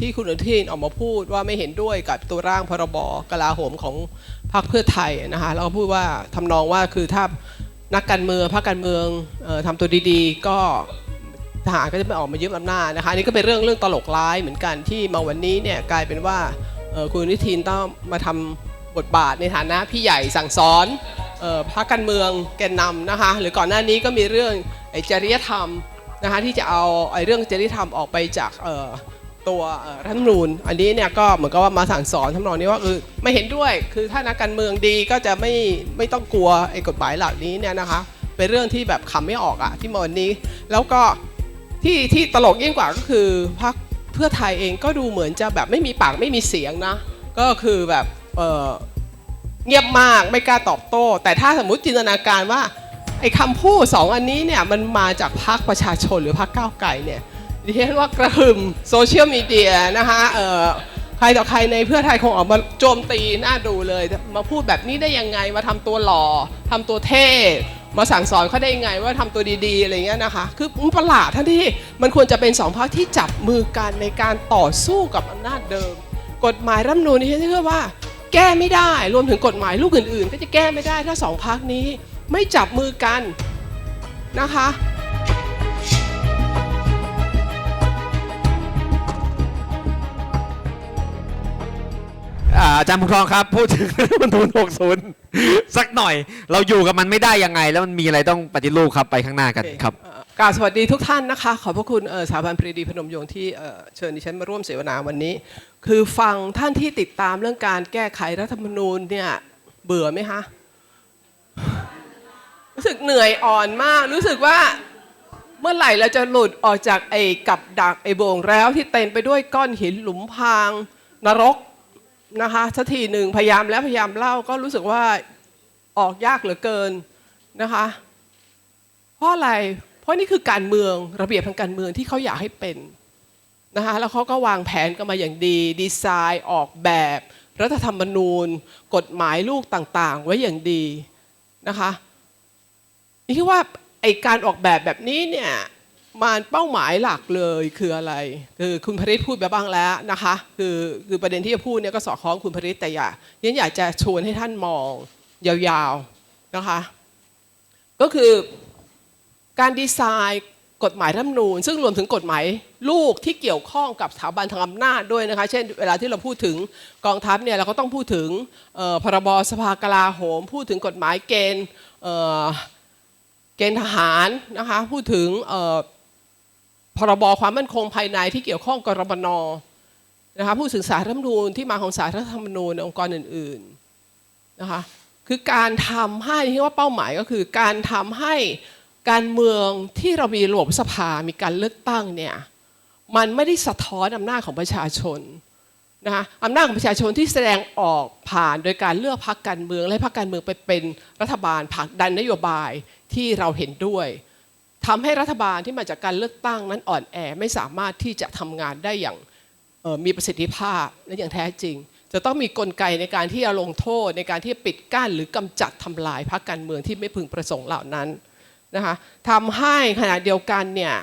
ที่คุณอนุทินออกมาพูดว่าไม่เห็นด้วยกับตัวร่างพรบกลาโหมของพรรคเพื่อไทยนะคะแล้วก็พูดว่าทำนองว่าคือถ้านักการเมืองพรรคการเมืองออทำตัวดีๆ ก็ทหารก็จะไม่ออกมายึดอำนาจนะคะนี่ก็เป็นเรื่องเรื่องตลกร้ายเหมือนกันที่มาวันนี้เนี่ยกลายเป็นว่าคุณอนุทินต้องมาทำบทบาทในฐานะพี่ใหญ่สั่งสอนพรรคการเมืองแกนนำนะคะหรือก่อนหน้านี้ก็มีเรื่องอจริยธรรมนะคะที่จะเอาไอ้เรื่องจริยธรรมออกไปจากเตัวรัฐธรรมนูญอันนี้เนี่ยก็เหมือนกับว่ามาสั่งสอนทำนองนี้ว่าเออไม่เห็นด้วยคือถ้านักการเมืองดีก็จะไม่ไม่ต้องกลัวไอ้กฎหมายเหล่านี้เนี่ยนะคะเป็นเรื่องที่แบบขำไม่ออกอะที่มาวันนี้ แล้วก็ที่ที่ตลกยิ่งกว่าก็คือพรรคเพื่อไทยเองก็ดูเหมือนจะแบบไม่มีปากไม่มีเสียงนะ ก็คือแบบเออเงียบมากไม่กล้าตอบโต้ แต่ถ้าสมมติจินตนาการว่าไอ้คำพูดสองอันนี้เนี่ยมันมาจากพรรคประชาชนหรือพรรคก้าวไกลเนี่ย ดิฉันว่ากระหึ่มโซเชียลมีเดียนะคะเอ่อใครต่อใครในเพื่อไทยคงออกมาโจมตีน่าดูเลย มาพูดแบบนี้ได้ยังไงมาทำตัวหล่อทำตัวเท่มาสั่งสอนเขาได้ยังไงว่าทำตัวดีๆอะไรเงี้ยนะคะ คือมันประหลาดทั้งที่มันควรจะเป็นสองพรรคที่จับมือกันในการต่อสู้กับอำนาจเดิม กฎหมายรัฐมนูญนี่ฉันเชื่อว่า แก้ไม่ได้รวมถึงกฎหมายลูกอื่นๆ ก็จะแก้ไม่ได้ถ้าสองพรรคนี้ไม่จับมือกันนะคะ อ่าอาจารย์พงทองครับ พูดถึงรัฐธรรมนูญ60 สักหน่อย เราอยู่กับมันไม่ได้ยังไง แล้วมันมีอะไรต้องปฏิรูปครับไปข้างหน้ากันครับ เอ่อกราบสวัสดีทุกท่านนะคะ ขอบพระคุณเอ่อสถาบันปรีดีพนมยงค์ที่เอ่อเชิญดิฉันมาร่วมเสวนาวันนี้ คือฟังท่านที่ติดตามเรื่องการแก้ไขรัฐธรรมนูญเนี่ยเบื่อไหมคะรู้สึกเหนื่อยอ่อนมาก รู้สึกว่าเมื่อไหร่เราจะหลุดออกจากไอ้กับดักไอ้โบงแล้วที่เต็มไปด้วยก้อนหินหลุมพรางนรก นะคะสักทีหนึ่งพยายามแล้วพยายามเล่าก็รู้สึกว่าออกยากเหลือเกินนะคะ เพราะอะไร เพราะนี่คือการเมืองระเบียบทางการเมืองที่เขาอยากให้เป็นนะคะแล้วเขาก็วางแผนกันมาอย่างดี ดีไซน์ออกแบบ รัฐธรรมนูญ กฎหมายลูกต่างๆ ไว้อย่างดีนะคะนี่คิดว่าไอการออกแบบแบบนี้เนี่ย มันเป้าหมายหลักเลยคืออะไร คือคุณพริตพูดไปบ้างแล้วนะคะคือคือประเด็นที่จะพูดเนี่ยก็สอดคล้องคุณพริตแต่อยากยันอยากจะชวนให้ท่านมองยาวๆนะคะ ก็คือการดีไซน์กฎหมายรัฐมนูญ ซึ่งรวมถึงกฎหมายลูกที่เกี่ยวข้องกับสถาบันทางอำนาจด้วยนะคะ เช่นเวลาที่เราพูดถึงกองทัพเนี่ยเราก็ต้องพูดถึงเออพรบสภากลาโหม พูดถึงกฎหมายเกณฑ์เออเกณฑ์ทหารนะคะพูดถึงเออ พรบความมั่นคงภายในที่เกี่ยวข้องกับรบนนะคะพูดถึงสารรัฐธรรมนูญที่มาของสารรัฐธรรมนูญองค์กรอื่นๆนะคะคือการทำให้ที่ว่าเป้าหมายก็คือ การทำให้การเมืองที่เรามีระบบสภามีการเลือกตั้งเนี่ยมันไม่ได้สะท้อนอำนาจของประชาชนนะคะอำนาจของประชาชนที่แสดงออกผ่านโดยการเลือกพรรคการเมือง และพรรคการเมืองไปเป็นรัฐบาลผลักดันนโยบายที่เราเห็นด้วย ทำให้รัฐบาลที่มาจากการเลือกตั้งนั้นอ่อนแอไม่สามารถที่จะทำงานได้อย่างมีประสิทธิภาพและอย่างแท้จริง จะต้องมีกลไกในการที่จะลงโทษ ในการที่จะปิดกั้นหรือกำจัดทำลายพรรคการเมืองที่ไม่พึงประสงค์เหล่านั้นนะคะทำให้ขณะเดียวกันเนี่ย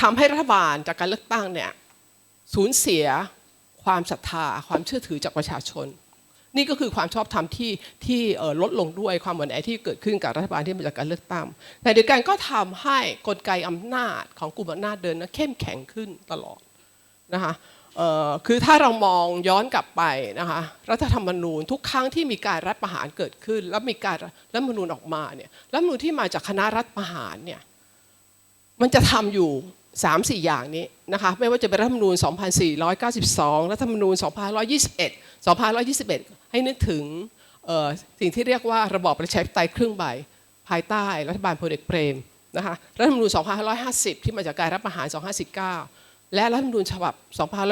ทำให้รัฐบาลจากการเลือกตั้งเนี่ยสูญเสียความศรัทธาความเชื่อถือจากประชาชน นี่ก็คือความชอบธรรมที่ที่ลดลงด้วยความหวั่นไหวที่เกิดขึ้นกับรัฐบาลที่มาจากการเลือกตั้งแต่เดียวกันก็ทำให้กลไกอำนาจของกลุ่มอำนาจเดินนะเข้มแข็งขึ้นตลอดนะคะคือถ้าเรามองย้อนกลับไปนะคะรัฐธรรมนูญทุกครั้งที่มีการรัฐประหารเกิดขึ้น แล้วมีการรัฐธรรมนูญออกมาเนี่ยรัฐธรรมนูญที่มาจากคณะรัฐประหารเนี่ยมันจะทำอยู่3 4อย่างนี้ นะคะไม่ว่าจะเป็นรัฐธรรมนูญ 2492 รัฐธรรมนูญ 2521 2521 ให้นึกถึงสิ่งที่เรียกว่าระบอบประชาธิปไตยครึ่งใบภายใต้รัฐบาลพลเอกเปรมนะคะรัฐธรรมนูญ 2550 ที่มาจากการรัฐประหาร 2519 และรัฐธรรมนูญฉบับ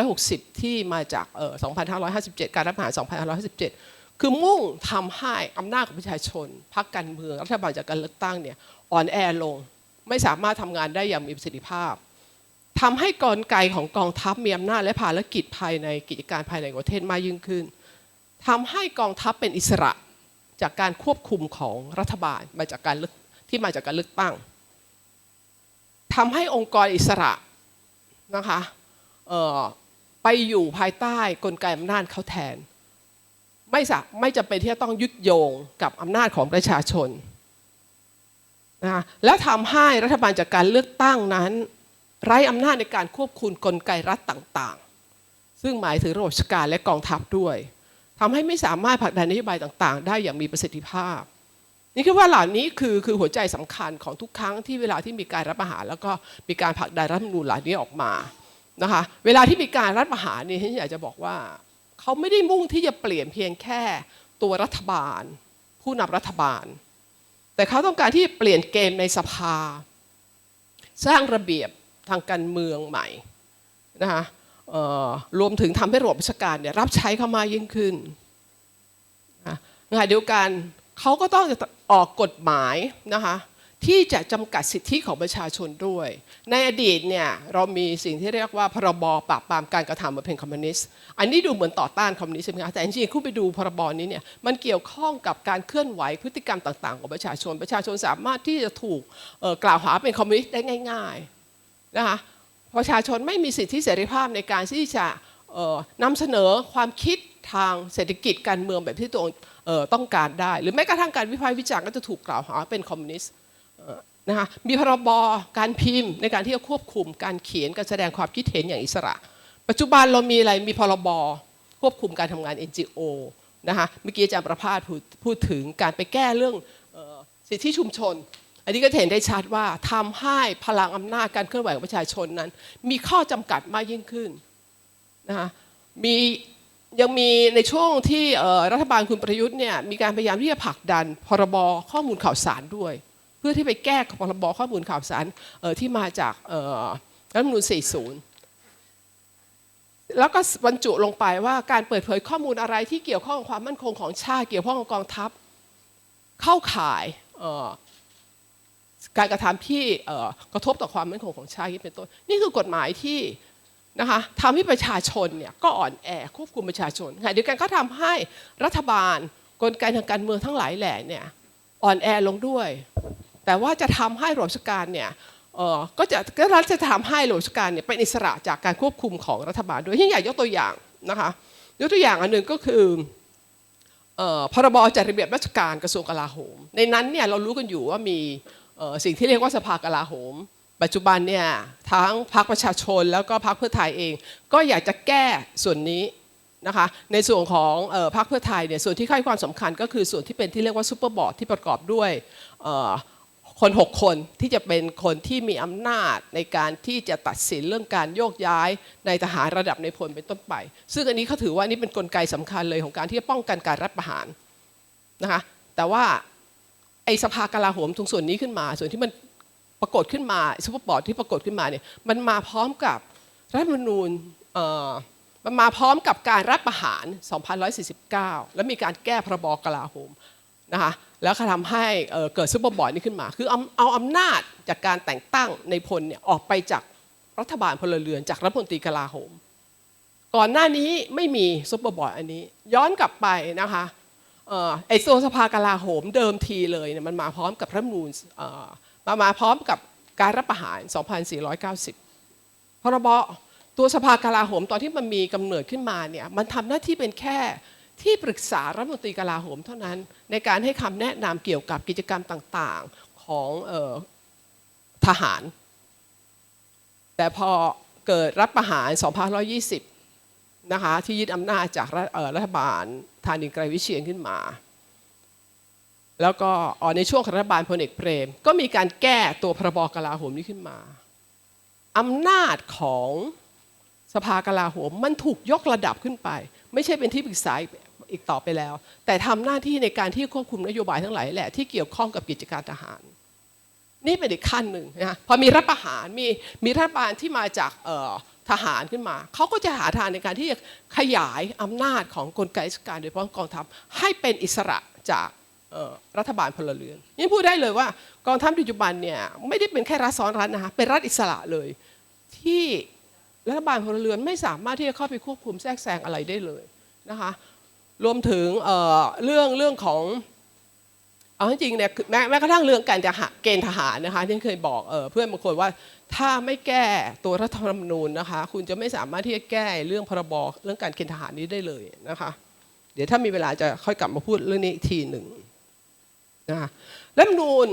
2560 ที่มาจาก 2557 การรัฐประหาร 2557 คือมุ่งทำให้อำนาจของประชาชนพรรคการเมืองรัฐบาลจากการเลือกตั้งเนี่ยอ่อนแอลง ไม่สามารถทำงานได้อย่างมีประสิทธิภาพ ทำให้กลไกของกองทัพมีอำนาจและภารกิจภายในกิจการภายในประเทศมากยิ่งขึ้นทำให้กองทัพเป็นอิสระจากการควบคุมของรัฐบาลมาจากการที่มาจากการเลือกตั้งทำให้องค์กรอิสระนะคะไปอยู่ภายใต้กลไกอำนาจเขาแทน ไม่สะไม่จำเป็นที่จะต้องยึดโยงกับอำนาจของประชาชนนะคะแล้วทำให้รัฐบาลจากการเลือกตั้งนั้น ไร้อำนาจในการควบคุมกลไกรัฐต่างๆ ซึ่งหมายถึงระบบราชการและกองทัพด้วยทำให้ไม่สามารถผลักดันนโยบายต่างๆ ได้อย่างมีประสิทธิภาพ นี่คือว่าเหล่านี้คือคือหัวใจสำคัญของทุกครั้งที่เวลาที่มีการรัฐประหาร แล้วก็มีการผลักดันรัฐมนูญเหล่านี้ออกมานะคะเวลาที่มีการรัฐประหารนี่ฉันอยากจะบอกว่าเขาไม่ได้มุ่งที่จะเปลี่ยนเพียงแค่ตัวรัฐบาล ผู้นำรัฐบาล แต่เขาต้องการที่จะเปลี่ยนเกมในสภา สร้างระเบียบ ทางการเมืองใหม่นะคะรวมถึงทำให้ระบบราชการเนี่ยรับใช้เข้ามายิ่งขึ้นนะงานเดียวกันเขาก็ต้องออกกฎหมายนะคะที่จะจำกัดสิทธิของประชาชนด้วย ในอดีตเนี่ยเรามีสิ่งที่เรียกว่าพรบปราบปรามการกระทำประเภทคอมมิวนิสต์ อันนี้ดูเหมือนต่อต้านคอมมิวนิสต์ใช่ไหมคะแต่จริงๆคุณไปดูพรบนี้เนี่ยมันเกี่ยวข้องกับการเคลื่อนไหวพฤติกรรมต่างๆ ของประชาชน ประชาชนสามารถที่จะถูกกล่าวหาเป็นคอมมิวนิสต์ได้ง่าย ๆ นะคะประชาชนไม่มีสิทธิเสรีภาพในการที่จะนำเสนอความคิดทางเศรษฐกิจการเมืองแบบที่ตัวเองต้องการได้ หรือแม้กระทั่งการวิพากษ์วิจารณ์ก็จะถูกกล่าวหาเป็นคอมมิวนิสต์นะคะมีพรบการพิมพ์ในการที่จะควบคุมการเขียนการแสดงความคิดเห็นอย่างอิสระ ปัจจุบันเรามีอะไรมีพรบควบคุมการทำงาน NGO นะคะเมื่อกี้อาจารย์ประภาสพูดถึงการไปแก้เรื่องสิทธิชุมชน อันนี้ก็เห็นได้ชัดว่าทำให้พลังอำนาจการเคลื่อนไหวของประชาชนนั้น มีข้อจำกัดมากยิ่งขึ้นนะคะมียังมีในช่วงที่รัฐบาลคุณประยุทธ์เนี่ยมีการพยายามที่จะผลักดันพรบข้อมูลข่าวสารด้วย เพื่อที่ไปแก้พรบข้อมูลข่าวสารที่มาจากรัฐมนูญ40 แล้วก็บรรจุลงไปว่าการเปิดเผยข้อมูลอะไรที่เกี่ยวข้องกับความมั่นคงของชาติเกี่ยวข้องกับกองทัพ เข้าข่าย การกระทำที่กระทบต่อความมั่นคงของชาติเป็นต้นนี่คือกฎหมายที่นะคะทำให้ประชาชนเนี่ยก็อ่อนแอควบคุมประชาชนขณะเดียวกันก็ทำให้รัฐบาลกลไกทางการเมืองทั้งหลายแหล่เนี่ยอ่อนแอลงด้วย แต่ว่าจะทำให้ระบบราชการเนี่ยก็จะก็รัฐจะทำให้ระบบราชการเนี่ยเป็นอิสระจากการควบคุมของรัฐบาลด้วยที่อยากยกตัวอย่างนะคะยกตัวอย่างอันหนึ่งก็คือพรบจัดระเบียบราชการกระทรวงกลาโหม ในนั้นเนี่ยเรารู้กันอยู่ว่ามี สิ่งที่เรียกว่าสภากลาโหม ปัจจุบันเนี่ยทั้งพรรคประชาชนแล้วก็พรรคเพื่อไทยเอง ก็อยากจะแก้ส่วนนี้นะคะในส่วนของออพรรคเพื่อไทยเนี่ยส่วนที่ให้ความสำคัญก็คือส่วนที่เป็นที่เรียกว่าซูเปอร์บอร์ดที่ประกอบด้วยคน 6 คนที่จะเป็นคนที่มีอำนาจในการที่จะตัดสินเรื่องการโยกย้ายในทหารระดับในพลเป็นต้นไป ซึ่งอันนี้เขาถือว่านี่เป็นนกลไกสำคัญเลยของการที่จะป้องกันการรัฐประหารนะคะแต่ว่า ไอสภากลาโหมตรงส่วนนี้ขึ้นมา ส่วนที่มันปรากฏขึ้นมาซูเปอร์บอร์ดที่ปรากฏขึ้นมาเนี่ยมันมาพร้อมกับรัฐธรรมนูญเอ่อมันมาพร้อมกับการรัฐประหาร 2149 แล้วมีการแก้พรบกลาโหมนะคะแล้วก็ทำให้เกิดซุปเปอร์บอร์ดนี้ขึ้นมา คือเอาเอาอำนาจจากการแต่งตั้งในพลเนี่ยออกไปจากรัฐบาลพลเรือนจากรัฐมนตรีกลาโหม ก่อนหน้านี้ไม่มีซุปเปอร์บอร์ดอันนี้ ย้อนกลับไปนะคะ ไอ้โซนสภากลาโหมเดิมทีเลยเนี่ยมันมาพร้อมกับรัฐมนูญเอ่อมามาพร้อมกับการรัฐประหาร 2490 พรบตัวสภากลาโหมตอนที่มันมีกำเนิดขึ้นมาเนี่ยมันทำหน้าที่เป็นแค่ที่ปรึกษารัฐมนตรีกลาโหมเท่านั้น ในการให้คำแนะนำเกี่ยวกับกิจกรรมต่างๆของออทหาร แต่พอเกิดรัฐประหาร 2520 นะคะที่ยึดอำนาจจากรัฐบาลธานินไกรวิเชียนขึ้นมา แล้วก็ในช่วงรัฐบาลพลเอกเปรม ก็มีการแก้ตัวพรบกลาโหมนี้ขึ้นมาอำนาจของสภากลาโหมมันถูกยกระดับขึ้นไป ไม่ใช่เป็นที่ปรึกษาอีกต่อไปแล้ว แต่ทำหน้าที่ในการที่ควบคุมนโยบายทั้งหลายแหละที่เกี่ยวข้องกับกิจการทหาร นี่เป็นอีกขั้นหนึ่งนะพอมีรัฐประหารมีมีรัฐบาลที่มาจากเอ่อ ทหารขึ้นมาเขาก็จะหาทางในการที่จะขยายอำนาจของกลไกราชการโดยเฉพาะกองทัพให้เป็นอิสระจากรัฐบาลพลเรือนนี่พูดได้เลยว่ากองทัพปัจจุบันเนี่ยไม่ได้เป็นแค่รัฐซ้อนรัฐนะคะเป็นรัฐอิสระเลย ที่รัฐบาลพลเรือนไม่สามารถที่จะเข้าไปควบคุมแทรกแซงอะไรได้เลยนะคะรวมถึงเเรื่องเรื่องของ เอาจริงเนี่ยแม้แม้กระทั่งเรื่องการจะหาเกณฑ์ทหารนะคะที่เคยบอกเออเพื่อนบางคนว่าถ้าไม่แก้ตัวรัฐธรรมนูญนะคะ คุณจะไม่สามารถที่จะแก้เรื่องพรบเรื่องการเกณฑ์ทหารนี้ได้เลยนะคะ เดี๋ยวถ้ามีเวลาจะค่อยกลับมาพูดเรื่องนี้อีกทีหนึ่งนะคะรัฐธรรมนูญ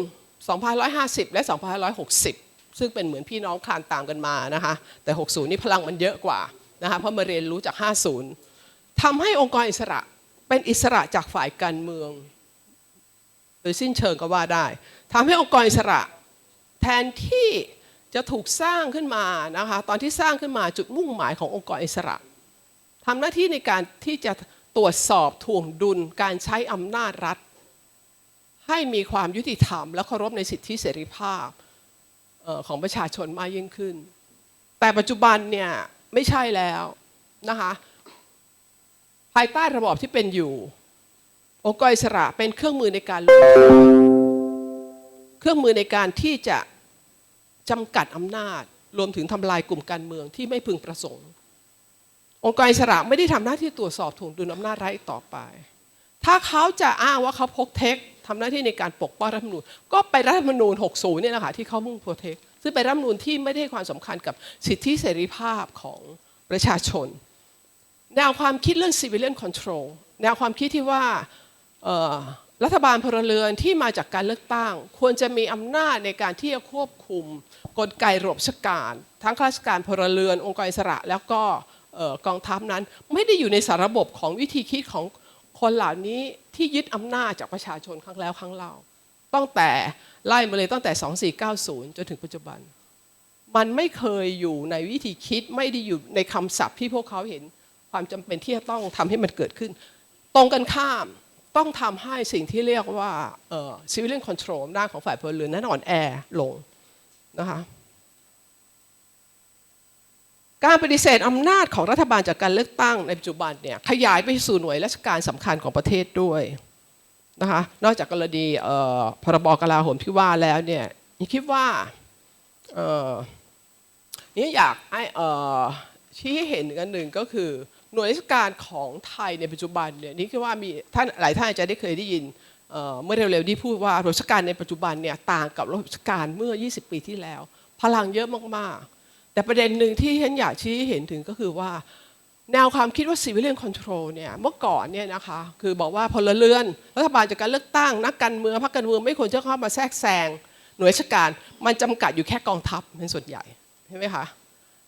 2550 และ 2560 ซึ่งเป็นเหมือนพี่น้องคลานตามกันมานะคะแต่ 60 นี่พลังมันเยอะกว่านะคะเพราะมาเรียนรู้จาก 50ทำให้องค์กรอิสระเป็นอิสระจากฝ่ายการเมือง โดยสิ้นเชิงก็ว่าได้ทำให้องค์กรอิสระแทนที่จะถูกสร้างขึ้นมานะคะตอนที่สร้างขึ้นมาจุดมุ่งหมายขององค์กรอิสระทำหน้าที่ในการที่จะตรวจสอบถ่วงดุลการใช้อำนาจรัฐ ให้มีความยุติธรรม และเคารพในสิทธิเสรีภาพของประชาชนมากยิ่งขึ้น แต่ปัจจุบันเนี่ยไม่ใช่แล้วนะคะภายใต้ระบอบที่เป็นอยู่ องค์กรอิสระเป็นเครื่องมือในการลงโทษเครื่องมือในการที่จะจำกัดอำนาจ รวมถึงทำลายกลุ่มการเมืองที่ไม่พึงประสงค์ องค์กรอิสระไม่ได้ทำหน้าที่ตรวจสอบถ่วงดุลอำนาจรัฐต่อไป ถ้าเขาจะอ้างว่าเขาพกเทคทำหน้าที่ในการปกป้องรัฐธรรมนูญ ก็ไปรัฐธรรมนูญ 60 เนี่ยนะคะที่เขามุ่งโปรเทคซึ่งเป็นรัฐธรรมนูญที่ไม่ได้ความสำคัญกับสิทธิเสรีภาพของประชาชน แนวความคิดเรื่อง civilian control แนวความคิดที่ว่า รัฐบาลพลเรือนที่มาจากการเลือกตั้ง ควรจะมีอำนาจในการที่จะควบคุมกลไกระบบราชการ ทั้งข้าราชการพลเรือนองค์กรอิสระ แล้วก็กองทัพนั้น ไม่ได้อยู่ในสารระบบของวิธีคิดของคนเหล่านี้ที่ยึดอำนาจจากประชาชนครั้งแล้วครั้งเล่าตั้งแต่ไล่มาเลยตั้งแต่ 2490 จนถึงปัจจุบัน มันไม่เคยอยู่ในวิธีคิดไม่ได้อยู่ในคำศัพท์ที่พวกเขาเห็นความจำเป็นที่จะต้องทำให้มันเกิดขึ้น ตรงกันข้าม ต้องทำให้สิ่งที่เรียกว่าเอ่อ civilian control ด้านของฝ่ายพลเรือนนั้นอ่อนแอลงนะคะการปฏิเสธอำนาจของรัฐบาลจากการเลือกตั้งในปัจจุบันเนี่ยขยายไปสู่หน่วยราชการสำคัญของประเทศด้วยนะคะนอกจากกรณีพรบกลาโหมที่ว่าแล้วเนี่ยคิดว่าเนี่อยากให้ชี้ให้เห็นกันหนึ่งก็คือ หน่วยราชการของไทยในปัจจุบันเนี่ยนี่คือว่ามีท่านหลายท่านอาจจะได้เคยได้ยินเเมื่อเร็วๆนี้พูดว่าราชการในปัจจุบันเนี่ยต่างกับราชการเมื่อ 20 ปีที่แล้ว พลังเยอะมากๆ แต่ประเด็นหนึ่งที่ฉันอยากชี้เห็นถึงก็คือว่า แนวความคิดว่า civilian control เนี่ยเมื่อก่อนเนี่ยนะคะคือบอกว่าพลเรือนรัฐบาลจากการเลือกตั้ง นักการเมืองพรรคการเมืองไม่ควรจะเข้ามาแทรกแซงหน่วยราชการมันจำกัดอยู่แค่กองทัพเป็นส่วนใหญ่ใช่ไหมคะ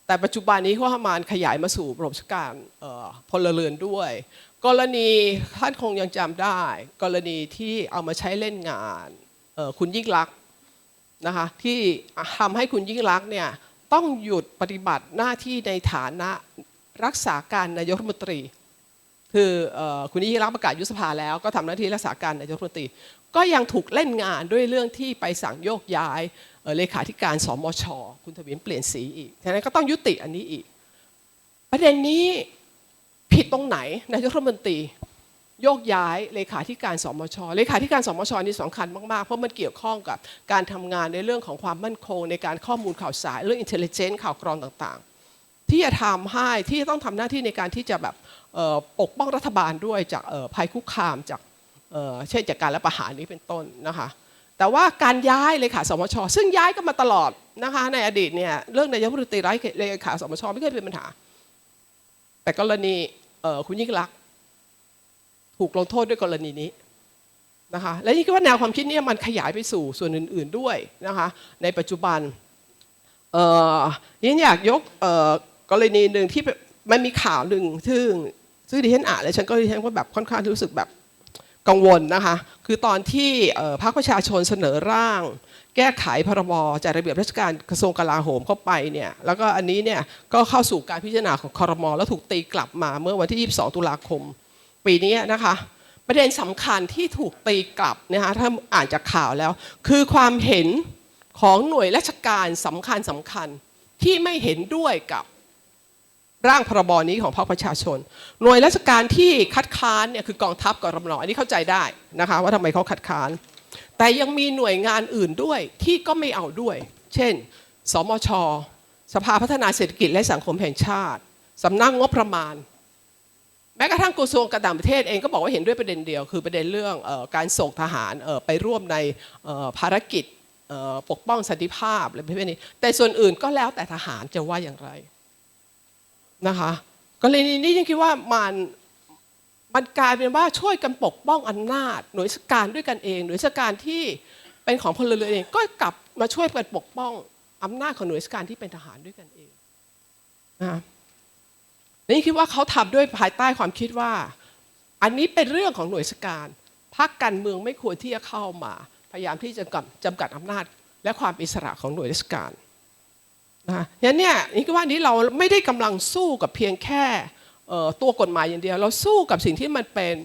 แต่ปัจจุบันนี้เขาทำงานขยายมาสู่ระบบราชการพลเรือนด้วย กรณีท่านคงยังจำได้ กรณีที่เอามาใช้เล่นงานคุณยิ่งรักนะคะที่ทำให้คุณยิ่งรักเนี่ยต้องหยุดปฏิบัติหน้าที่ในฐานะรักษาการนายกรัฐมนตรี คือคุณยิ่งรักประกาศยุบสภาแล้วก็ทำหน้าที่รักษาการนายกรัฐมนตรี ก็ยังถูกเล่นงานด้วยเรื่องที่ไปสั่งโยกย้าย เลขาธิการสมช คุณทวินเปลี่ยนสีอีกฉะนั้นก็ต้องยุติอันนี้อีก ประเด็นนี้ผิดตรงไหนนายกรัฐมนตรีโยกย้ายเลขาธิการสมช เลขาธิการสมชนี่สำคัญมากๆ เพราะมันเกี่ยวข้องกับการทำงานในเรื่องของความมั่นคง ในการข้อมูลข่าวสารเรื่องอินเทลเจนต์ข่าวกรองต่างๆ ที่จะทำให้ที่ต้องทำหน้าที่ในการที่จะแบบปกป้องรัฐบาลด้วยจากภัยคุกคามจากเอ่อเช่นจากการรัฐประหารนี้เป็นต้นนะคะ แต่ว่าการย้ายเลขาสมช ซึ่งย้ายกันมาตลอดนะคะในอดีตเนี่ยเรื่องนายกรัฐมนตรีไร้เลขาสมชไม่เคยเป็นปัญหา แต่กรณีคุณยิ่งรัก ถูกลงโทษด้วยกรณีนี้นะคะและนี่ก็ว่าแนวความคิดเนี้มันขยายไปสู่ส่วนอื่น ๆด้วยนะคะในปัจจุบันเอ่งอยากยกกรณีหนึ่งที่มันมีข่าวหนึ่งซึ่งซึ่งดิฉันอ่านแล้วฉันก็ดิฉันก็แบบค่อนข้างรู้สึกแบบ กังวลนะคะ คือตอนที่พรรคประชาชนเสนอร่าง แก้ไขพรบจัดระเบียบราชการกระทรวงกลาโหมเข้าไปเนี่ยแล้วก็อันนี้เนี่ยก็เข้าสู่การพิจารณาของคอรมอแล้วถูกตีกลับมาเมื่อวันที่ 22 ตุลาคม ปีนี้นะคะประเด็นสำคัญที่ถูกตีกลับนะคะถ้าอ่านจากข่าวแล้ว คือความเห็นของหน่วยราชการสำคัญสำคัญที่ไม่เห็นด้วยกับ ร่างพรบนี้ของพรรคประชาชน หน่วยราชการที่คัดค้านเนี่ยคือกองทัพกรมนอันนี้เข้าใจได้นะคะว่าทำไมเขาคัดค้าน แต่ยังมีหน่วยงานอื่นด้วยที่ก็ไม่เอาด้วย เช่น สมช สภาพัฒนาเศรษฐกิจและสังคมแห่งชาติสำนักงบประมาณ แม้กระทั่งกระทรวงการต่างประเทศเองก็บอกว่าเห็นด้วยประเด็นเดียวคือประเด็นเรื่องออการส่งทหารออไปร่วมในออภารกิจออปกป้องสันติภาพอะไรประเภทนี้แต่ส่วนอื่นก็แล้วแต่ทหารจะว่าอย่างไร นะคะกรณีนี้ยังคิดว่ามันมันกลายเป็นว่าช่วยกันปกป้องอำนาจ หน่วยราชการด้วยกันเอง หน่วยราชการที่เป็นของพลเรือนเองก็กลับมาช่วยกันปกป้องอำนาจของหน่วยราชการที่เป็นทหารด้วยกันเองนะนี่คิดว่าเขาทำด้วยภายใต้ความคิดว่า อันนี้เป็นเรื่องของหน่วยราชการพรรคการเมืองไม่ควรที่จะเข้ามา พยายามที่จะจำกัดอำนาจ และความอิสระของหน่วยราชการ นะฉะนั้นเนี่ยนี่ก็ว่านี้เราไม่ได้กำลังสู้กับเพียงแค่ตัวกฎหมายอย่างเดียว เราสู้กับสิ่งที่มันเป็น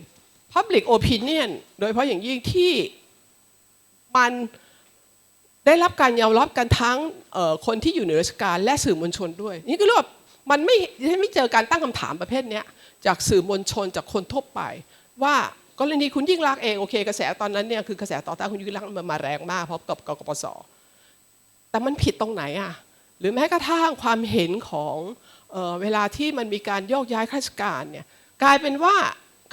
public opinion โดยเฉพาะอย่างยิ่งที่มันได้รับการยอมรับกันทั้งคนที่อยู่ในราชการและสื่อมวลชนด้วย นี่ก็เรียกว่ามันไม่ไม่เจอการตั้งคำถามประเภทนี้จากสื่อมวลชนจากคนทั่วไป ว่ากรณีคุณยิ่งรักษณ์เองโอเค กระแสตอนนั้นเนี่ยคือกระแสต่อต้านคุณยิ่งรักษณ์มันมาแรงมากเพราะกับกกปสแต่มันผิดตรงไหนอะ หรือแม้กระทั่งความเห็นของเออเวลาที่มันมีการโยกย้ายข้าราชการเนี่ยกลายเป็นว่า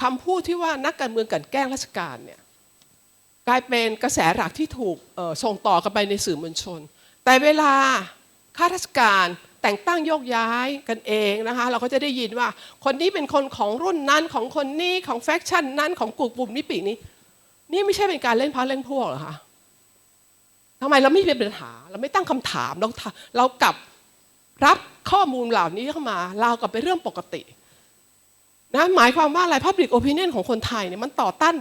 คำพูดที่ว่านักการเมืองกันแกล้งราชการเนี่ยกลายเป็นกระแสหลักที่ถูกส่งต่อกันไปในสื่อมวลชน แต่เวลาข้าราชการแต่งตั้งโยกย้ายกันเองนะคะเราก็จะได้ยินว่าคนนี้เป็นคนของรุ่นนั้นของคนนี้ของแฟคชั่นนั้นของกลุ่มกลุ่มนี้ปีนี้ นี่ไม่ใช่เป็นการเล่นพักเล่นพวกหรอคะ ทำไมเราไม่เป็นปัญหา เราไม่ตั้งคำถามเราเรากลับรับข้อมูลเหล่านี้เข้ามาเรากลับไปนเรื่องปกตินะหมายความว่าอะไร Public Opinion ของคนไทยเนี่ยมันต่อต้าน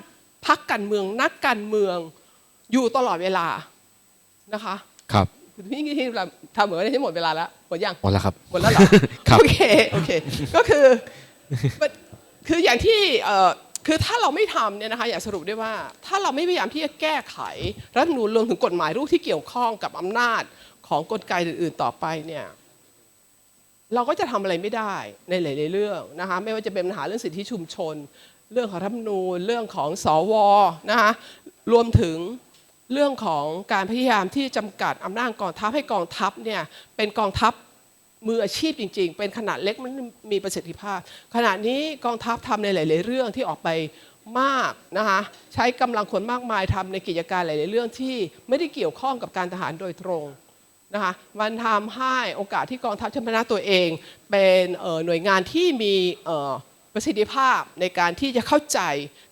พักการเมืองนักการเมืองอยู่ตลอดเวลานะคะครับคุณพี่ที่เราทำเหมือนว่าได้หมดเวลาแล้วหมดยังหมดแล้วครับหมดแล้วเหรอครับโอเคโอเค ก็คือมันคืออย่างที่เอ่อ คือถ้าเราไม่ทำเนี่ยนะคะอยากสรุปได้ว่า ถ้าเราไม่พยายามที่จะแก้ไข รัฐธรรมนูญรวมถึงกฎหมายลูกที่เกี่ยวข้องกับอำนาจของกลไกอื่นๆต่อไปเนี่ยเราก็จะทำอะไรไม่ได้ในหลายๆเรื่องนะคะไม่ว่าจะเป็นปัญหาเรื่องสิทธิชุมชน เรื่องของรัฐมนูญเรื่องของสวนะคะรวมถึงเรื่องของการพยายามที่จำกัดอำนาจกองทัพให้กองทัพเนี่ยเป็นกองทัพ มืออาชีพจริง ๆ เป็นขนาดเล็กมันมีประสิทธิภาพ ขณะนี้กองทัพทำในหลาย ๆ เรื่องที่ออกไปมากนะคะใช้กำลังคนมากมายทำในกิจการหลาย ๆ เรื่องที่ไม่ได้เกี่ยวข้องกับการทหารโดยตรงนะคะมันทำให้โอกาสที่กองทัพชนะตัวเอง เป็นหน่วยงานที่มี ประสิทธิภาพในการที่จะเข้าใจ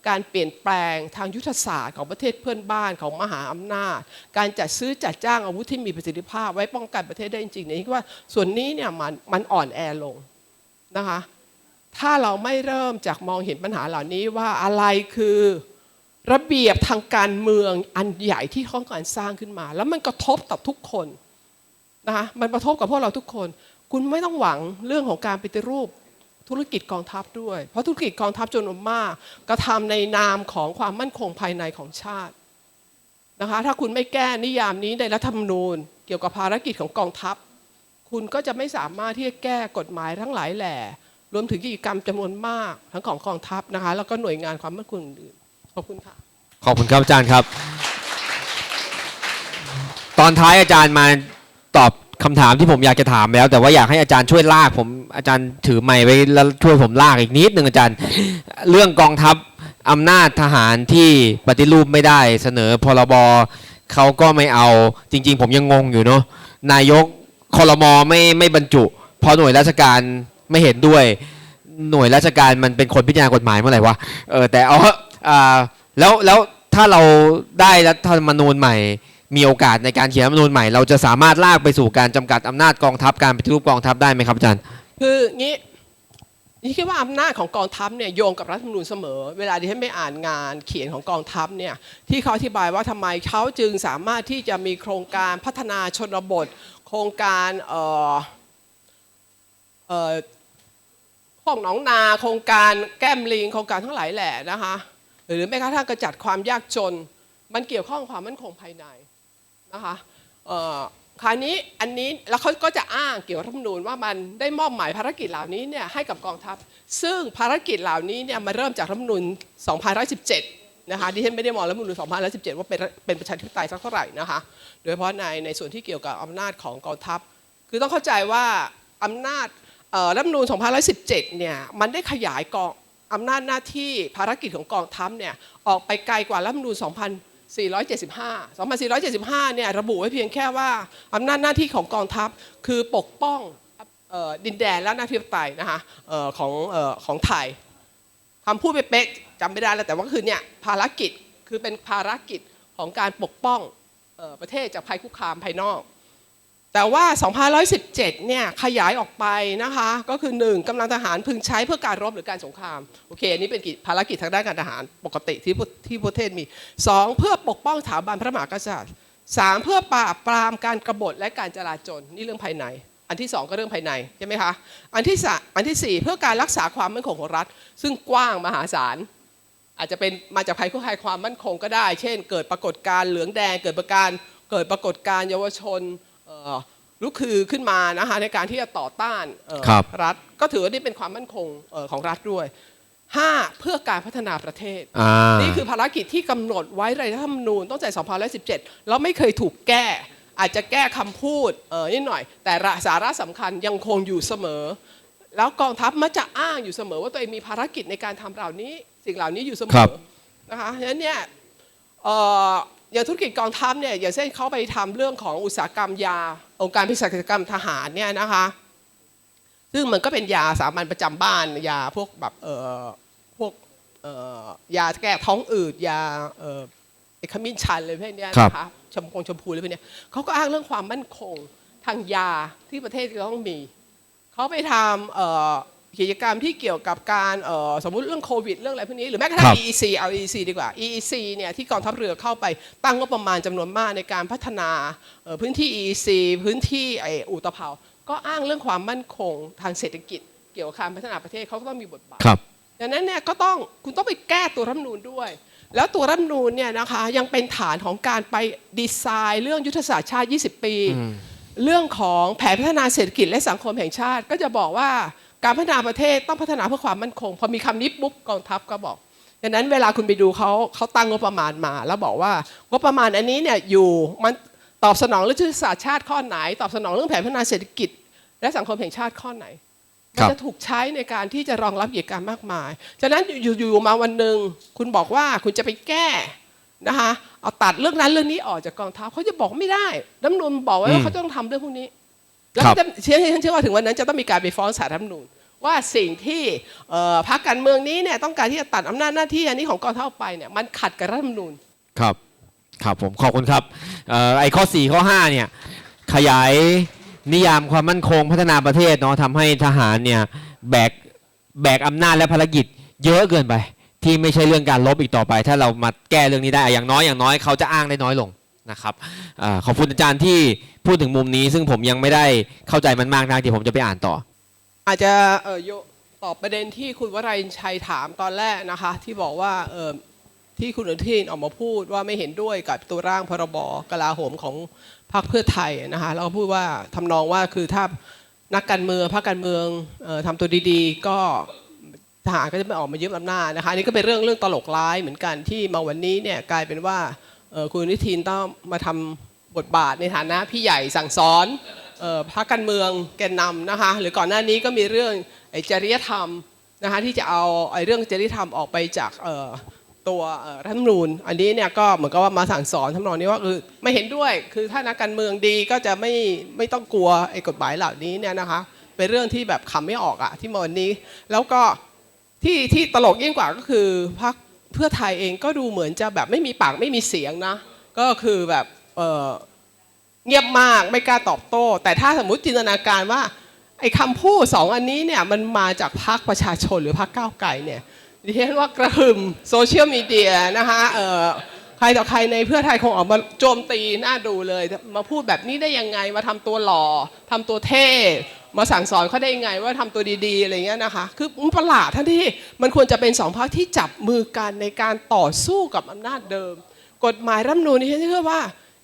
การเปลี่ยนแปลงทางยุทธศาสตร์ของประเทศเพื่อนบ้านของมหาอำนาจ การจัดซื้อจัดจ้างอาวุธที่มีประสิทธิภาพไว้ป้องกันประเทศได้จริงๆนี่ว่าส่วนนี้เนี่ยมันมันอ่อนแอลงนะคะถ้าเราไม่เริ่มจากมองเห็นปัญหาเหล่านี้ว่าอะไรคือระเบียบทางการเมืองอันใหญ่ที่ต้องการสร้างขึ้นมา แล้วมันกระทบกับทุกคนนะคะมันกระทบกับพวกเราทุกคน คุณไม่ต้องหวังเรื่องของการปฏิรูป ธุรกิจกองทัพด้วย เพราะธุรกิจกองทัพจำนวนมากกระทำในนามของความมั่นคงภายในของชาตินะคะถ้าคุณไม่แก้นิยามนี้ในรัฐธรรมนูญ เกี่ยวกับภารกิจของกองทัพ คุณก็จะไม่สามารถที่จะแก้กฎหมายทั้งหลายแหล่รวมถึงกิจกรรมจำนวนมากทั้งของกองทัพนะคะแล้วก็หน่วยงานความมั่นคงอื่นขอบคุณค่ะขอบคุณครับอาจารย์ครับ ตอนท้ายอาจารย์มาตอบ คำถามที่ผมอยากจะถามแล้ว แต่ว่าอยากให้อาจารย์ช่วยลาก ผมอาจารย์ถือไมค์ไว้แล้วช่วยผมลากอีกนิดหนึ่งอาจารย์ เรื่องกองทัพอำนาจทหารที่ปฏิรูปไม่ได้เสนอพรบเขาก็ไม่เอาจริง ๆ ผมยังงงอยู่เนาะนายกคอรมอไม่ไม่บรรจุเพราะหน่วยราชการไม่เห็นด้วย หน่วยราชการมันเป็นคนพิจารณากฎหมายเมื่อไหร่วะเออแต่เอาเถออ่าแล้วแล้วถ้าเราได้รัฐธรรมนูญใหม่ มีโอกาสในการเขียนรัฐธรรมนูญใหม่ เราจะสามารถลากไปสู่การจำกัดอำนาจกองทัพการปฏิรูปกองทัพได้ไหมครับอาจารย์ คืองี้นี่คิดว่าอำนาจของกองทัพเนี่ยโยงกับรัฐธรรมนูญเสมอ เวลาที่ฉันไปอ่านงานเขียนของกองทัพเนี่ยที่เขาอธิบายว่าทำไมเขาจึงสามารถที่จะมีโครงการพัฒนาชนบท โครงการเอ่อเอ่อพวกหนองนาโครงการแก้มลิงโครงการทั้งหลายแหละนะคะหรือแม้กระทั่งกระจัดความยากจน มันเกี่ยวข้องกับความมั่นคงภายใน นะคะคราวนี้อันนี้แล้วเขาก็จะอ้างเกี่ยวกับรัฐธรรมนูญว่ามันได้มอบหมายภารกิจเหล่านี้เนี่ยให้กับกองทัพ ซึ่งภารกิจเหล่านี้เนี่ยมาเริ่มจากรัฐธรรมนูญ2017นะคะดิฉันไม่ได้มองรัฐธรรมนูญ2017 ว่าเป็นเป็นประชาธิปไตยสักเท่าไหร่นะคะโดยเฉพาะในในส่วนที่เกี่ยวกับอำนาจของกองทัพ คือต้องเข้าใจว่าอำนาจรัฐธรรมนูญ2017เนี่ยมันได้ขยายกองอำนาจหน้าที่ภารกิจของกองทัพเนี่ยออกไปไกลกว่ารัฐธรรมนูญ 2475 2475 เนี่ยระบุไว้เพียงแค่ว่าอำนาจหน้าที่ของกองทัพคือปกป้องออดินแดนและหน้าที่ปไตยนะคะออของออของไทยคำพูดเป๊ะจำไม่ได้แล้วแต่ว่าคือเนี่ยภารกิจคือเป็นภารกิจของการปกป้องออประเทศจากภัยคุกคามภายนอก แต่ว่า 2517 เนี่ย ขยายออกไปนะคะ ก็คือ 1กำลังทหารพึงใช้เพื่อการรบหรือการสงคราม โอเค อันนี้เป็นภารกิจทางด้านการทหารปกติที่ประที่ประเทศมี 2 เพื่อปกป้องสถาบันพระมหากษัตริย์ 3 เพื่อปราบปรามการกบฏและการจลาจลนี่เรื่องภายใน อันที่ 2 ก็เรื่องภายใน ใช่ไหมคะ อันที่สอันที่ 4 เพื่อการรักษาความมั่นคงของรัฐ ซึ่งกว้างมหาศาล อาจจะเป็นมาจากภัยคุกคามความมั่นคงก็ได้ เช่น เกิดปรากฏการณ์เหลืองแดง เกิดประการเกิดปรากฏการณ์เยาวชน ลุกคือขึ้นมานะคะในการที่จะต่อต้านเอ่อครับรัฐก็ถือว่านี่เป็นความมั่นคงเอ่อของรัฐด้วย 5. เพื่อการพัฒนาประเทศอ่านี่คือภารกิจที่กำหนดไว้ในรัฐธรรมนูญตั้งแต่2017 แล้วไม่เคยถูกแก้ อาจจะแก้คำพูดเออนิดหน่อย แต่สาระสำคัญยังคงอยู่เสมอ แล้วกองทัพมักจะอ้างอยู่เสมอ ว่าตัวเองมีภารกิจในการทำเหล่านี้ สิ่งเหล่านี้อยู่เสมครัอบนะคะฉะนั้นเนี่ยเอ่ออย่างธุรกิจกองทัพเนี่ยอย่างเช่นเขาไปทำเรื่องของอุตสาหกรรมยา องค์การเภสัชกรรมทหารเนี่ยนะคะซึ่งมันก็เป็นยาสามัญประจำบ้านยาพวกแบบเอ่อพวกเอ่อยาแก้ท้องอืดยาเอ่อไอ้ขมิ้นชันเลยพวกเนี้ยครับนะคะชมพงชมพูเลยพวกเนี้ยเขาก็อ้างเรื่องความมั่นคงทางยาที่ประเทศจะต้องมีเขาไปทำเอ่อ กิจกรรมที่เกี่ยวกับการเอ่อสมมุติเรื่องโควิด เรื่องอะไรพวกนี้ หรือแม้กระทั่ครังบ EEC เอา EEC ดีกว่า EEC เนี่ยที่กองทัพเรือเข้าไปตั้งงบประมาณจำนวนมากในการพัฒนาเอ่อพื้นที่ EEC พื้นที่ไออุตภาวก็อ้างเรื่องความมั่นคงทางเศรษฐกิจ เกี่ยวกับการพัฒนาประเทศเขาก็ต้องมีบทบาทครับดังนั้นเนี่ยก็ต้องคุณต้องไปแก้ตัวรัฐธรรมนูญด้วย แล้วตัวรัฐธรรมนูญเนี่ยนะคะยังเป็นฐานของการไปดีไซน์เรื่องยุทธศาสตร์ชาติ 20 ปี เรื่องของแผนพัฒนาเศรษฐกิจและสังคมแห่งชาติ ก็จะบอกว่า การพัฒนาประเทศต้องพัฒนาเพื่อความมั่นคง พอมีคำนี้ปุ๊บกองทัพก็บอกดังนั้นเวลาคุณไปดูเขาเขาตั้งงบประมาณมา แล้วบอกว่างบประมาณอันนี้เนี่ยอยู่มันตอบสนองเรื่องยุทธศาสตร์ชาติข้อไหน ตอบสนองเรื่องแผนพัฒนาเศรษฐกิจ และสังคมแห่งชาติข้อไหนมันจะถูกใช้ในการที่จะรองรับเหตุการณ์มากมายฉะนั้นอยู่ๆมาวันหนึ่งคุณบอกว่าคุณจะไปแก้นะคะเอาตัดเรื่องนั้นเรื่องนี้ออกจากกองทัพเขาจะบอกไม่ได้รัฐธรรมนูลบอกไว้ว่าเขาต้องทำเรื่องพวกนี้ แล้วครับจะเชื่อฉันเชื่อว่าถึงวันนั้นจะต้องมีการไปฟ้องศาลรัฐธรรมนูญว่าสิ่งที่เอ่อพรรคการเมืองนี้เนี่ยต้องการที่จะตัดอำนาจหน้าที่อันนี้ของกองทัพออกไปเนี่ยมันขัดกับรัฐธรรมนูญครับครับผมขอบคุณครับเอ่อไอ้ข้อ 4 ข้อ 5 เนี่ยขยายนิยามความมั่นคงพัฒนาประเทศเนาะทำให้ทหารเนี่ยแบกแบกอำนาจและภารกิจเยอะเกินไป ที่ไม่ใช่เรื่องการลบอีกต่อไป ถ้าเรามาแก้เรื่องนี้ได้อย่างน้อยอย่างน้อยเขาจะอ้างได้น้อยลง นะครับอขอบคุณอาจารย์ที่พูดถึงมุมนี้ ซึ่งผมยังไม่ได้เข้าใจมันมากนักเดี๋ยวผมจะไปอ่านต่อ อาจจะเออโยตอบประเด็นที่คุณวรัยชัยถามตอนแรกนะคะ ที่บอกว่าเออที่คุณอนุทินออกมาพูดว่าไม่เห็นด้วยกับตัวร่างพรบกลาโหมของพรรคเพื่อไทยนะคะแล้วก็พูดว่าทำนองว่าคือถ้านักการเมืองพรรคการเมืองออทำตัวดีๆ ก็ทหารก็จะไม่ออกมายึดอำนาจนะคะอันนี่ก็เป็นเรื่องเรื่องตลกร้ายเหมือนกันที่มาวันนี้เนี่ยกลายเป็นว่า คุณนุทินต้องมาทำบทบาทในฐานะพี่ใหญ่สั่งสอนออพรรคการเมืองแกนนำนะคะหรือก่อนหน้านี้ก็มีเรื่องอจริยธรรมนะคะที่จะเอาไอ้เรื่องจริยธรรมออกไปจากตัวรัฐธรรมนูญอันนี้เนี่ยก็เหมือนกับว่ามาสั่งสอนทำนองนี้ว่าคือไม่เห็นด้วยคือถ้านักการเมืองดีก็จะไม่ไม่ต้องกลัวไอ้กฎหมายเหล่านี้เนี่ยนะคะเป็นเรื่องที่แบบคำไม่ออกอะที่มาวันนี้ แล้วก็ที่ที่ตลกยิ่งกว่าก็คือพรรค เพื่อไทยเองก็ดูเหมือนจะแบบไม่มีปากไม่มีเสียงนะ ก็คือแบบเเงียบมากไม่กล้าตอบโต้ แต่ถ้าสมมติจินตนาการว่าไอ้คำพูดสองอันนี้เนี่ยมันมาจากพรรคประชาชนหรือพรรคก้าวไกลเนี่ยดิฉันว่ากระหึ่มโซเชียลมีเดียนะคะใครต่อใครในเพื่อไทยคงออกมาโจมตีหน้าดูเลย มาพูดแบบนี้ได้ยังไงมาทำตัวหล่อทำตัวเท่ มาสั่งสอนเขาได้ยังไงว่าทำตัวดีๆอะไรเงี้ยนะคะคือมันประหลาดทั้งที่มันควรจะเป็นสองพรรคที่จับมือกันในการต่อสู้กับอำนาจเดิม กฎหมายรัฐมนูญนี่ฉันเชื่อว่า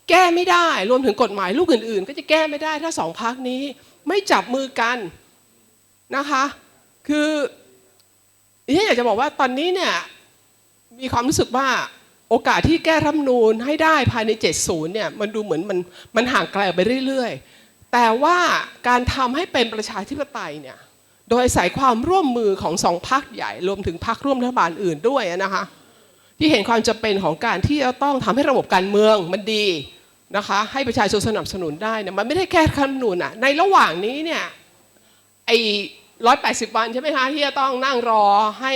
แก้ไม่ได้รวมถึงกฎหมายลูกอื่นๆ ก็จะแก้ไม่ได้ถ้าสองพักนี้ ไม่จับมือกันนะคะคือดิฉันอยากจะบอกว่าตอนนี้เนี่ยมีความรู้สึกว่าโอกาสที่แก้รัฐมนูญให้ได้ภายใน 70เนี่ยมันดูเหมือนมันมันห่างไกลไปเรื่อยๆ แต่ว่าการทำให้เป็นประชาธิปไตยเนี่ยโดยอาศัยความร่วมมือของสองพักใหญ่รวมถึงพักร่วมรัฐบาลอื่นด้วยนะคะที่เห็นความจำเป็นของการที่จะต้องทำให้ระบบการเมืองมันดีนะคะให้ประชาชนสนับสนุนได้เนี่ยมันไม่ได้แค่คำนูนอะในระหว่างนี้เนี่ยไอ้ร้อยแปดสิบวันใช่ไหมคะที่จะต้องนั่งรอให้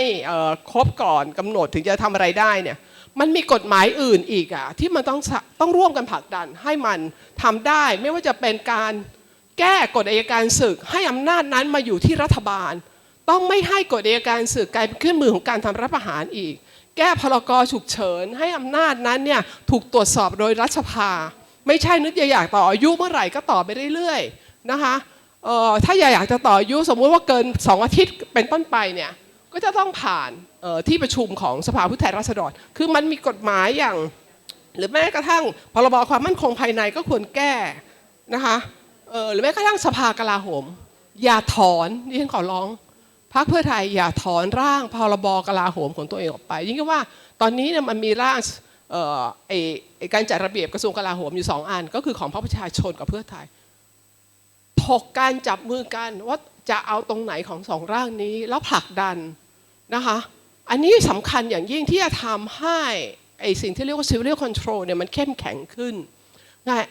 ครบก่อนกำหนดถึงจะทำอะไรได้เนี่ย มันมีกฎหมายอื่นอีกอะที่มันต้องต้องร่วมกันผลักดันให้มันทำได้ไม่ว่าจะเป็นการแก้กฎอัยการศึก ให้อำนาจนั้นมาอยู่ที่รัฐบาล ต้องไม่ให้กฎอัยการศึกกลายเป็นเครื่องมือของการทำรัฐประหารอีก แก้พรกฉุกเฉิน ให้อำนาจนั้นเนี่ยถูกตรวจสอบโดยรัฐสภา ไม่ใช่นึกอยากต่ออายุเมื่อไหร่ก็ต่อไปเรื่อยๆนะคะเอ่อถ้าอยากจะต่ออายุสมมุติว่าเกิน 2 อาทิตย์เป็นต้นไปเนี่ย ก็จะต้องผ่านที่ประชุมของสภาผู้แทนราษฎร คือมันมีกฎหมายอย่าง หรือแม้กระทั่งพรบความมั่นคงภายในก็ควรแก้นะคะหรือแม้กระทั่งสภากลาโหม อย่าถอนนี่ฉันขอร้องพรรคเพื่อไทยอย่าถอนร่างพรบกลาโหมของตัวเองออกไป ยิ่งก็ว่าตอนนี้เนี่ยมันมีร่างการจัดระเบียบกระทรวงกลาโหมอยู่สองอัน ก็คือของพรรคประชาชนกับเพื่อไทยถกการจับมือกันว่าจะเอาตรงไหนของสองร่างนี้แล้วผลักดัน นะคะ อันนี้สำคัญอย่างยิ่งที่จะทำให้ไอสิ่งที่เรียกว่า civil control เนี่ยมันเข้มแข็งขึ้นง่าย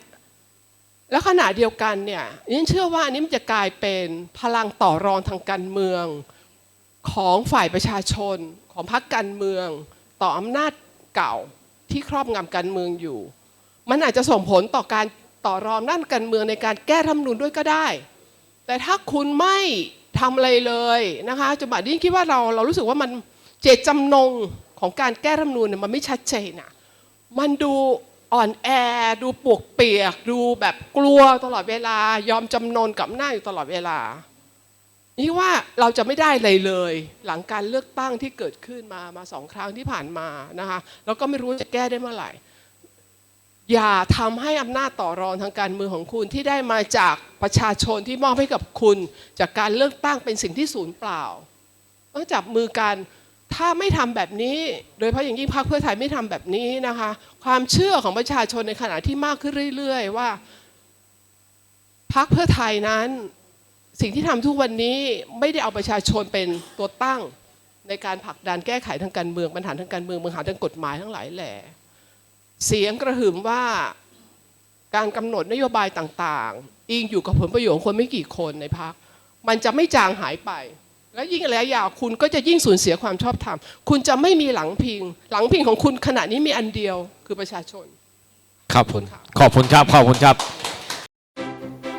แล้วขณะเดียวกันเนี่ยยิ่งเชื่อว่าอันนี้มันจะกลายเป็นพลังต่อรองทางการเมืองของฝ่ายประชาชน ของพรรคการเมือง ต่ออำนาจเก่าที่ครอบงำการเมืองอยู่ มันอาจจะส่งผลต่อการต่อรองด้านการเมืองในการแก้รัฐธรรมนูญด้วยก็ได้ แต่ถ้าคุณไม่ ทำอะไรเลยนะคะจนบัดนี้คิดว่าเราเรารู้สึกว่ามันเจตจำนงของการแก้รัฐมนูญเนี่ยมันไม่ชัดเจนอะมันดูอ่อนแอดูปวกเปียก ดูแบบกลัวตลอดเวลายอมจำนนกับหน้าอยู่ตลอดเวลา นี่ว่าเราจะไม่ได้เลยเลย หลังการเลือกตั้งที่เกิดขึ้นมามาสองครั้งที่ผ่านมานะคะแล้วก็ไม่รู้จะแก้ได้เมื่อไหร่ อย่าทำให้อำนาจต่อรองทางการเมืองของคุณที่ได้มาจากประชาชนที่มอบให้กับคุณ จากการเลือกตั้งเป็นสิ่งที่สูญเปล่าต้องจับมือกันถ้าไม่ทำแบบนี้ โดยเฉพาะอย่างยิ่งพรรคเพื่อไทยไม่ทำแบบนี้นะคะ ความเชื่อของประชาชนในขณะที่มากขึ้นเรื่อย ๆ ว่าพรรคเพื่อไทยนั้น สิ่งที่ทำทุกวันนี้ไม่ได้เอาประชาชนเป็นตัวตั้งในการผลักดันแก้ไขทางการเมืองปัญหาทางการเมืองปัญหาทางกฎหมายทั้งหลายแหล่ เสียงกระหึ่มว่าการกำหนดนโยบายต่างๆ อิงอยู่กับผลประโยชน์ของคนไม่กี่คนในพัก มันจะไม่จางหายไป และยิ่งระยะยาวคุณก็จะยิ่งสูญเสียความชอบธรรม คุณจะไม่มีหลังพิง หลังพิงของคุณขณะนี้มีอันเดียวคือประชาชน ครับผมขอบคุณครับ ขอบคุณครับ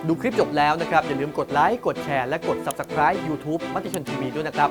ดูคลิปจบแล้วนะครับ อย่าลืมกดไลค์ กดแชร์ และกด Subscribe YouTube มติชนทีวีด้วยนะครับ